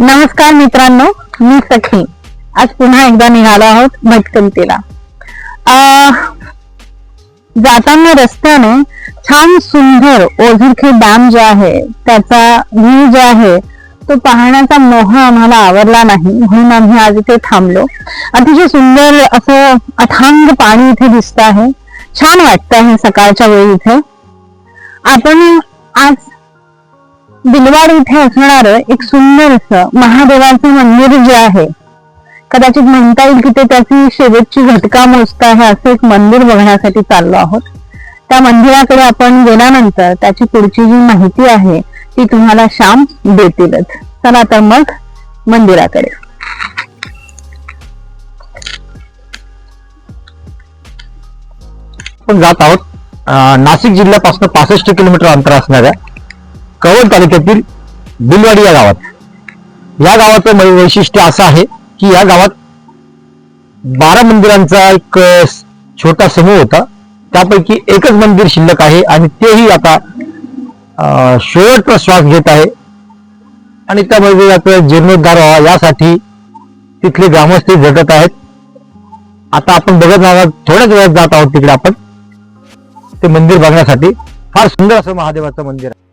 नमस्कार मित्रांनो मी सखी. आज पुन्हा एकदा निघालो आहोत भटकंतीला. अं, जाताना रस्त्याने छान सुंदर ओझरखे डॅम जो आहे त्याचा व्ह्यू जो आहे तो पाहण्याचा मोह आम्हाला आवडला नाही म्हणून आम्ही आज इथे थांबलो. अतिशय सुंदर असं अथांग पाणी इथे दिसत आहे. छान वाटतं आहे सकाळच्या वेळी इथे. आपण आज बिलवाड इथे असणार एक सुंदर महादेवाचं मंदिर जे आहे कदाचित म्हणता येईल की ते त्याची शेवटची घटका मोजत आहे असं एक मंदिर बघण्यासाठी चाललो आहोत. त्या मंदिराकडे आपण गेल्यानंतर त्याची पुढची जी माहिती आहे ती तुम्हाला श्याम देतीलच. चला तर मग मंदिराकडे. जात आहोत. नाशिक जिल्ह्यापासून पासष्ट किलोमीटर अंतर असणाऱ्या कवड तालुक्यातील बिलवाडी या गावात. या गावाचं वैशिष्ट्य असं आहे की या गावात बारा मंदिरांचा एक छोटा समूह होता. त्यापैकी एकच मंदिर शिल्लक आहे आणि तेही आता शेवटचा श्वास घेत आहे. आणि त्या मंदिराचं जीर्णोद्धार व्हावा यासाठी तिथले ग्रामस्थ झटत आहेत. आता आपण बघत आहोत थोड्याच वेळात जात आहोत तिकडे आपण. ते मंदिर बघण्यासाठी. फार सुंदर असं महादेवाचं मंदिर आहे.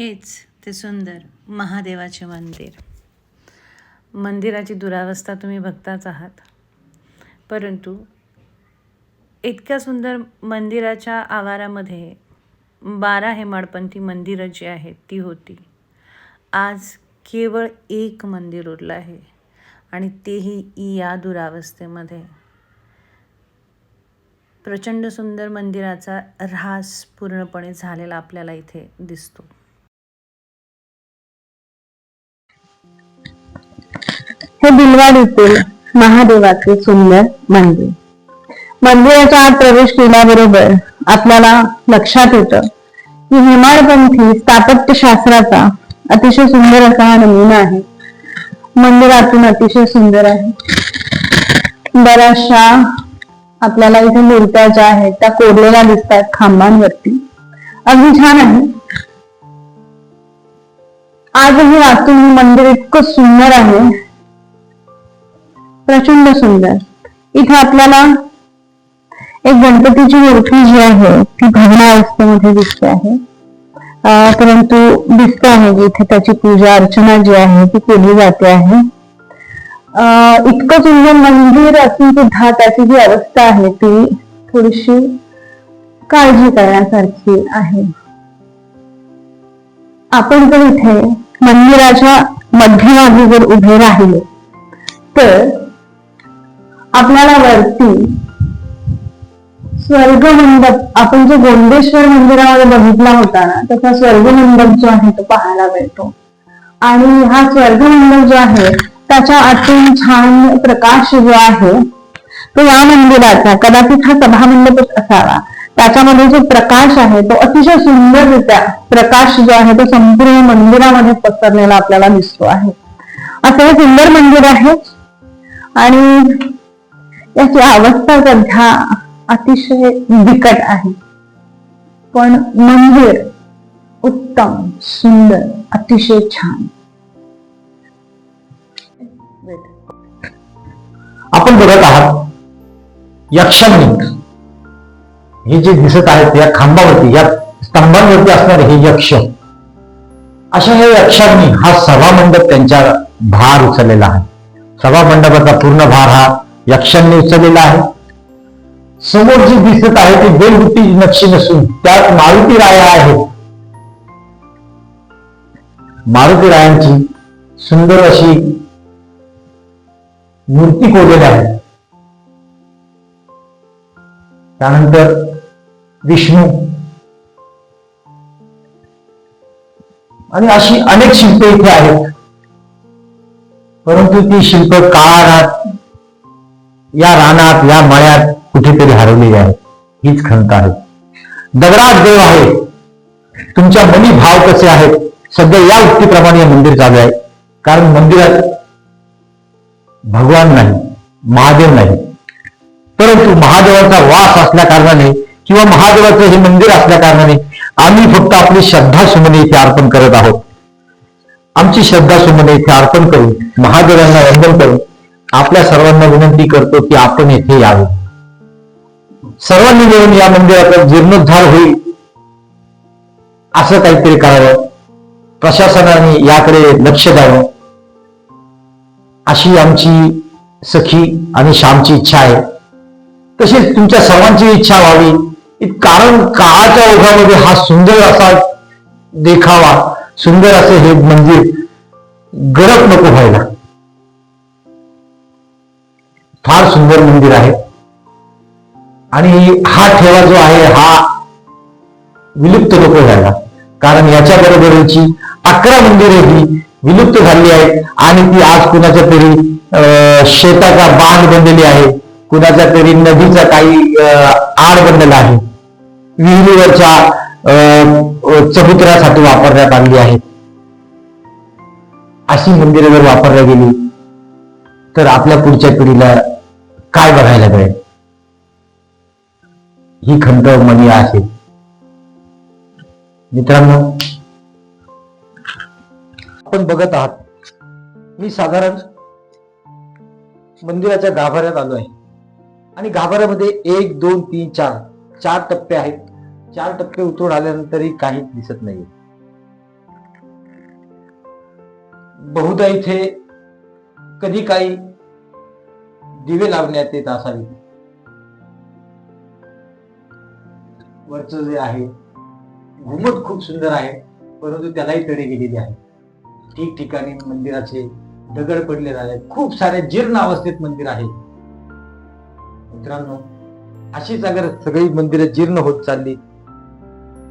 हेच ते सुंदर महादेवाचे मंदिर. मंदिराची दुरावस्था तुम्ही बघताच आहात. परंतु इतक्या सुंदर मंदिराच्या आवारामध्ये बारा हेमाडपंथी मंदिरं जी आहेत ती होती. आज केवळ एक मंदिर उरलं आहे आणि तेही या दुरावस्थेमध्ये. प्रचंड सुंदर मंदिराचा ऱ्हास पूर्णपणे झालेला आपल्याला इथे दिसतो. हे बिलवाडीतील महादेवाचे सुंदर मंदिर. मंदिराच्या आत प्रवेश केल्याबरोबर आपल्याला लक्षात येतं की हेमाडपंथी स्थापत्य शास्त्राचा अतिशय सुंदर असा हा नमुना आहे. मंदिरातून अतिशय सुंदर आहे. बऱ्याचशा आपल्याला इथे मूर्त्या ज्या आहेत त्या कोरलेल्या दिसतात खांबांवरती. अगदी छान आहे. आजही वाचून हे मंदिर इतकं सुंदर आहे. प्रचंड सुंदर. इथे आपल्याला एक गणपतीची मूर्ती जी आहे ती भग्नावस्थेमध्ये दिसते आहे. परंतु दिसते आहे की इथे त्याची पूजा अर्चना जी आहे ती केली जाते आहे. इतकं सुंदर मंदिर असून सुद्धा त्याची जी अवस्था आहे ती थोडीशी काळजी करण्यासारखी आहे. आपण जर इथे मंदिराच्या मध्यभागी जर उभे राहिले तर आपल्याला वरती स्वर्ग मंडप आपण जो गोंडेश्वर मंदिरामध्ये बघितला होता ना त्याचा स्वर्ग मंडप जो आहे तो पाहायला मिळतो. आणि हा स्वर्ग मंडप जो आहे त्याच्या आतून छान प्रकाश जो आहे तो या मंदिराचा कदाचित हा सभा मंडपच असावा. त्याच्यामध्ये जो प्रकाश आहे तो अतिशय सुंदररित्या प्रकाश जो आहे तो संपूर्ण मंदिरामध्ये पसरलेला आपल्याला दिसतो आहे. असं हे सुंदर मंदिर आहे. आणि याची अवस्था सध्या अतिशय बिकट आहे. पण मंदिर उत्तम सुंदर अतिशय छान. आपण बघत आहात यक्षलिंग हे जे दिसत आहेत या खांबावरती या स्तंभांवरती असणारे हे यक्ष. अशा हे यक्षांनी हा सभा मंडप त्यांच्या भार उचललेला आहे. सभा मंडपाचा पूर्ण भार हा यक्षांनी उचललेला आहे. समोर जी दिसत आहे ती बेलबुट्टी नक्षी नसून त्यात मारुती राया आहेत मारुती रायांची सुंदर अशी मूर्ती कोरलेली आहे. त्यानंतर विष्णू आणि अशी अनेक शिल्प इथे आहेत. परंतु ती शिल्प काळात या रानात या मळ्यात कुठेतरी हरवलेली आहे. हीच खंत आहे. दगडात देव आहे. तुमच्या मनी भाव कसे आहेत? सध्या या उक्तीप्रमाणे हे मंदिर चालू आहे. कारण मंदिरात भगवान नाही महादेव नाही. परंतु महादेवाचा वास असल्या कारणाने किंवा महादेवाचं हे मंदिर असल्या कारणाने आम्ही फक्त आपली श्रद्धा सुमने इथे अर्पण करत आहोत. आमची श्रद्धा सुमने इथे अर्पण करून महादेवांना वंदन करून आपल्या सर्वांना विनंती करतो की आपण येथे यावे. सर्वांनी मिळून या मंदिराचा जीर्णोद्धार होईल असं काहीतरी करावं. प्रशासनाने याकडे लक्ष द्यावं. अशी आमची सखी आणि श्यामची इच्छा आहे. तशीच तुमच्या सर्वांची इच्छा व्हावी. कारण काळाच्या ओघामध्ये हा सुंदर असा देखावा सुंदर असे हे मंदिर गडप नको व्हायला. फार सुंदर मंदिर आहे. आणि हा ठेवा जो आहे हा विलुप्त नको व्हायला कारण याच्या बरोबरीची अकरा मंदिरे ही विलुप्त झाली आहेत. आणि ती आज कुणाच्या तरी अं, शेताचा बांध बनलेली आहे. कुणाच्या तरी नदीचा काही अं, आड बनलेला आहे. विहिरीवरच्या अं, चबुतऱ्यासाठी वापरण्यात आली आहेत अशी मंदिरे जर वापरल्या गेली तर आपल्या पुढच्या पिढीला काय बघायला मिळेल? ही खंत मनी आहे. मित्रांनो आपण बघत आहात मी साधारण मंदिराच्या गाभाऱ्यात आलो आहे. आणि गाभाऱ्यामध्ये एक दोन तीन चार चार टप्पे आहेत. चार टप्पे उतरून आल्यानंतरही काहीच दिसत नाही बहुधा इथे कधी काही दिवे लावण्यात येत असावे. वरचं जे आहे घुमट खूप सुंदर आहे परंतु त्यालाही तडे गेलेली आहे ठिकठिकाणी मंदिराचे दगड पडलेले आहेत. खूप सारे जीर्ण अवस्थेत मंदिर आहे. मित्रांनो अशीच अगर सगळी मंदिरं जीर्ण होत चालली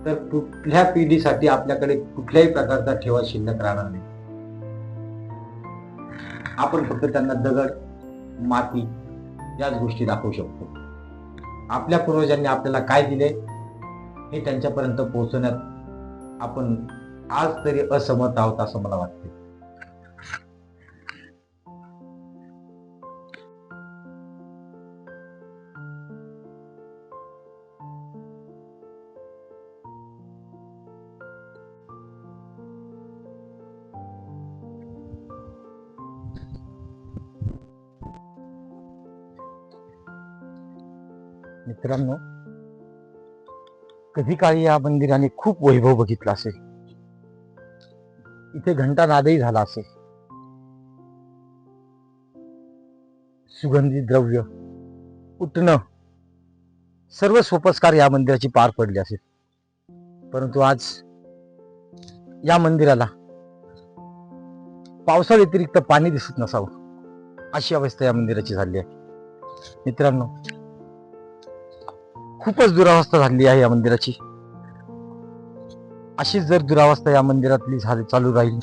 तर कुठल्या पिढीसाठी आपल्याकडे कुठल्याही प्रकारचा ठेवा शिल्लक राहणार नाही. आपण फक्त त्यांना दगड माती याच गोष्टी दाखवू शकतो. आपल्या पूर्वजांनी आपल्याला काय दिले हे त्यांच्यापर्यंत पोहोचवण्यात आपण आज तरी असमर्थ आहोत असं मला वाटते मित्रांनो कधी काळी या मंदिराने खूप वैभव बघितला असेल. इथे घंटा नादही झाला असेल. सुगंधी द्रव्य उठणं सर्व सोपस्कार या मंदिराची पार पडली असेल. परंतु आज या मंदिराला पावसा व्यतिरिक्त पाणी दिसत नसावं अशी अवस्था या मंदिराची झाली आहे. मित्रांनो खूपच दुरावस्था झाली आहे या मंदिराची. अशीच जर दुरावस्था या मंदिरातली झाली चालू राहील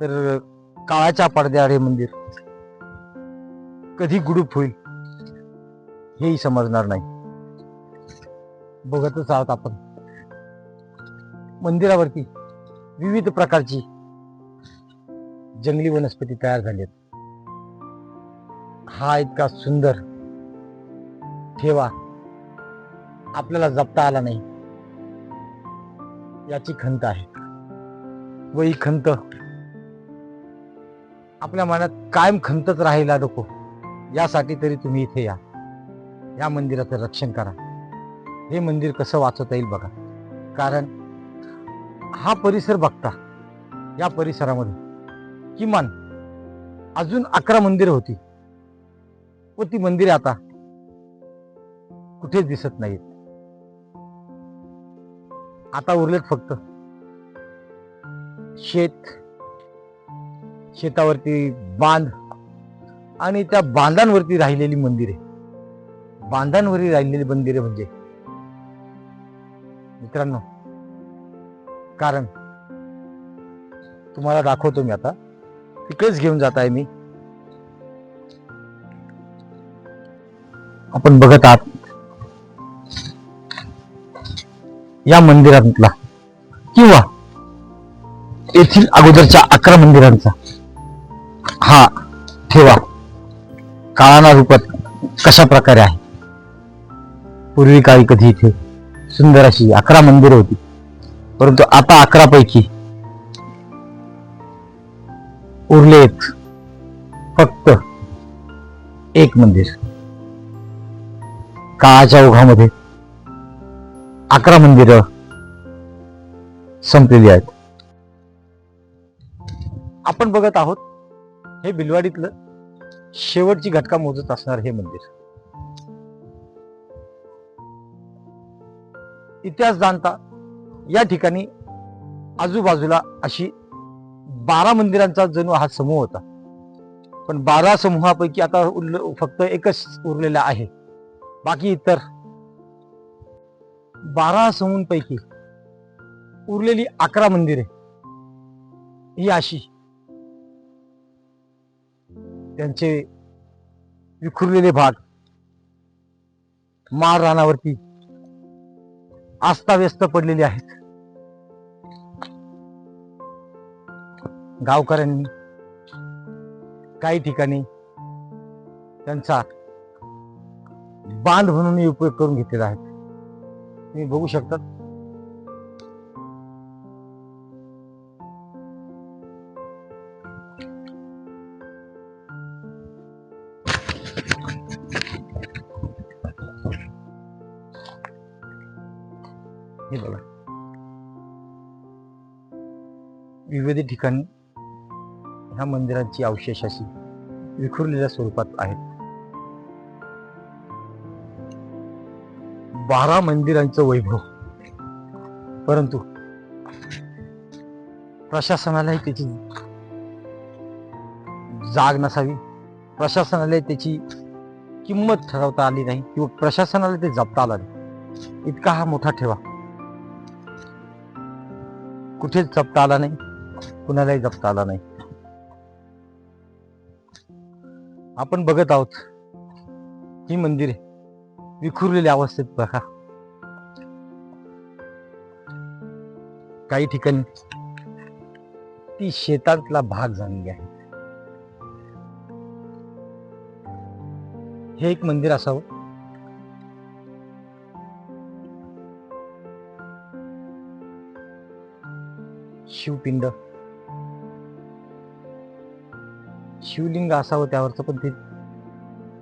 तर काळाच्या पडद्याआड हे मंदिर कधी गुडूप होईल हेही समजणार नाही. बघतच आहोत आपण. मंदिरावरती विविध प्रकारची जंगली वनस्पती तयार झाली आहेत. हा इतका सुंदर ठेवा. आपल्याला जपता आला नाही. याची खंत आहे. व ही खंत आपल्या मनात कायम खंतच राहायला नको. यासाठी तरी तुम्ही इथे या. या मंदिराचं रक्षण करा. हे मंदिर कसं वाचवता येईल बघा. कारण हा परिसर बघता या परिसरामध्ये किमान अजून अकरा मंदिरं होती. व ती मंदिरे आता कुठेच दिसत नाहीत. आता उरलेत फक्त. शेत शेतावरती बांध आणि त्या बांधांवरती राहिलेली मंदिरे. बांधांवरती राहिलेली मंदिरे म्हणजे? मित्रांनो कारण तुम्हाला दाखवतो मी आता. तिकडेच घेऊन जात आहे मी. आपण बघत आहात. या मंदिरातला किंवा येथील अगोदरच्या अकरा मंदिरांचा. हा ठेवा. काळाना रूपात कशा प्रकारे आहे? पूर्वी काळी कधी इथे सुंदर अशी अकरा मंदिरं होती. परंतु आता अकरा पैकी उरलेत फक्त एक मंदिर. काळाच्या ओघामध्ये अकरा मंदिरं संपलेली आहेत. आपण बघत आहोत हे बिलवाडीतलं शेवटची घटका मोजत असणार हे मंदिर. इतिहास जाणता या ठिकाणी आजूबाजूला अशी बारा मंदिरांचा जणू हा समूह होता. पण बारा समूहापैकी आता उरलं फक्त एकच उरलेला आहे. बाकी इतर बारा समूंपैकी उरलेली अकरा मंदिरे ही अशी. त्यांचे विखुरलेले भाग माळ रानावरती आस्थाव्यस्त पडलेली आहेत. गावकऱ्यांनी काही ठिकाणी त्यांचा बांध म्हणून उपयोग करून घेतलेला आहे. तुम्ही बघू शकता. हे बघा. विविध ठिकाणी ह्या मंदिरांची अवशेष अशी विखुरलेल्या स्वरूपात आहेत. बारा मंदिरांचं वैभव. परंतु प्रशासनालाही त्याची जाग नसावी. प्रशासनाला त्याची किंमत ठरवता आली नाही किंवा प्रशासनाला ते जपता आलं नाही. इतका हा मोठा ठेवा. कुठेच जपता आला नाही कुणालाही जपता आला नाही. आपण बघत आहोत ही मंदिरे विखुरलेल्या अवस्थेत बघा काही ठिकाणी ती शेतातला भाग झालेली आहे. हे एक मंदिर असावं. शिवपिंड. शिवलिंग असावं त्यावरचं पण ते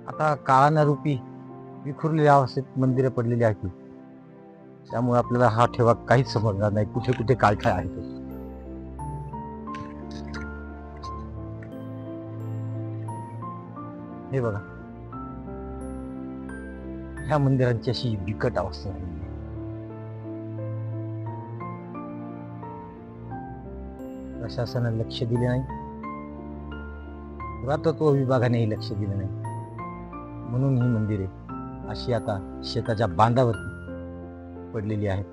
आता काळानारूपी विखुरलेल्या अवस्थेत मंदिरं पडलेली आहेत. त्यामुळे आपल्याला हा ठेवा काहीच समजणार नाही. कुठे कुठे काय काय आहे ते. हे बघा. ह्या मंदिरांची अशी बिकट अवस्था आहे. प्रशासनाने लक्ष दिले नाही. पुरातत्व विभागानेही लक्ष दिलं नाही. म्हणून ही मंदिरे अशी आता शेताच्या बांधावरती पडलेली आहेत.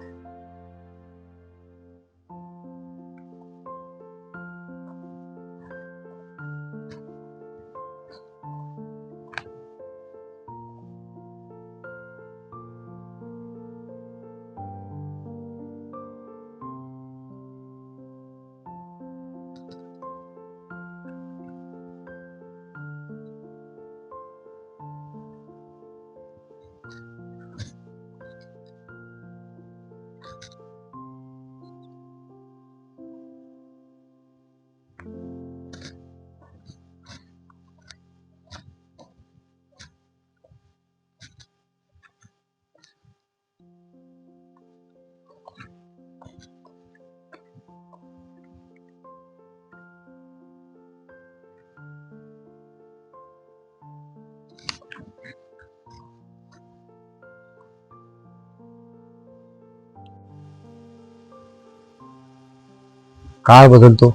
काळ बदलतो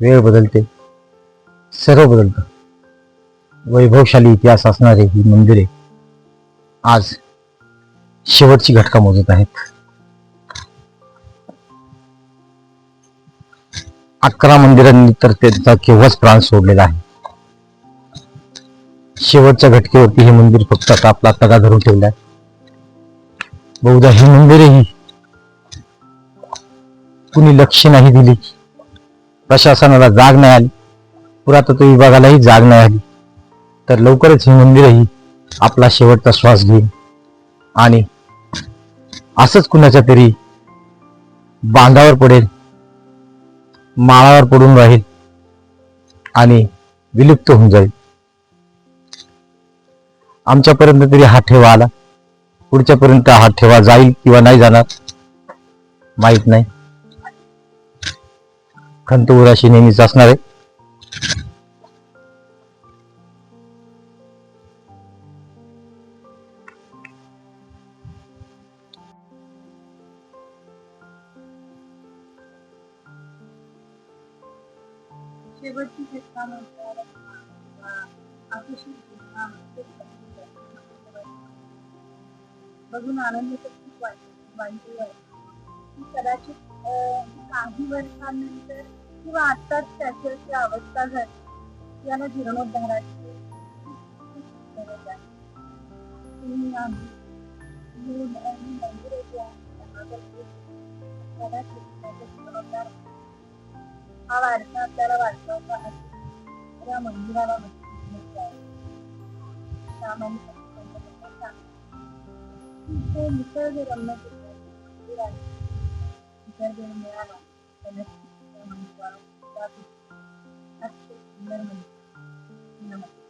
वेळ बदलते सर्व बदलतं. वैभवशाली इतिहास असणारे ही मंदिरे आज शेवटची घटका मोजत आहेत. अकरा मंदिरांनी तर त्यांचा केव्हाच प्राण सोडलेला आहे. शेवटच्या घटकेवरती हे मंदिर फक्त आता आपला तगा धरून ठेवलाय. बहुधा ही मंदिरही कुणी लक्ष नाही दिली प्रशासनाला जाग नाही आली. पुरातत्व विभागालाही जाग नाही आली. तर लवकरच ही मंदिरही आपला शेवटचा श्वास घेईल. आणि असंच कुणाच्या तरी बांधावर पडेल माळावर पडून राहील आणि विलुप्त होऊन जाईल. आमच्यापर्यंत तरी हा ठेवा आला. पुढच्यापर्यंत हा ठेवा जाईल किंवा नाही जाणार माहीत नाही. खंत उराशी नेहमीच असणार आहे शेवटची म्हणजे म्हणजे बघून आनंद तर खूप वाटतो. वाटतो कदाचित काही वर्षांनंतर किंवा आताच त्याची अवस्था झाली याला जीर्णोद्धाराची गरज आहे. तुम्ही आम्ही मंदिरे जीर्णोद्धार हा वारसा आपल्याला वाचवता असेल या मंदिराला सामान्य ते निसर्गरम्य मंदिर आहे निसर्ग मिळाला तर नक्कीच त्या मंदिराला त्या भेट. अतिशय सुंदर मंदिर नमस्कार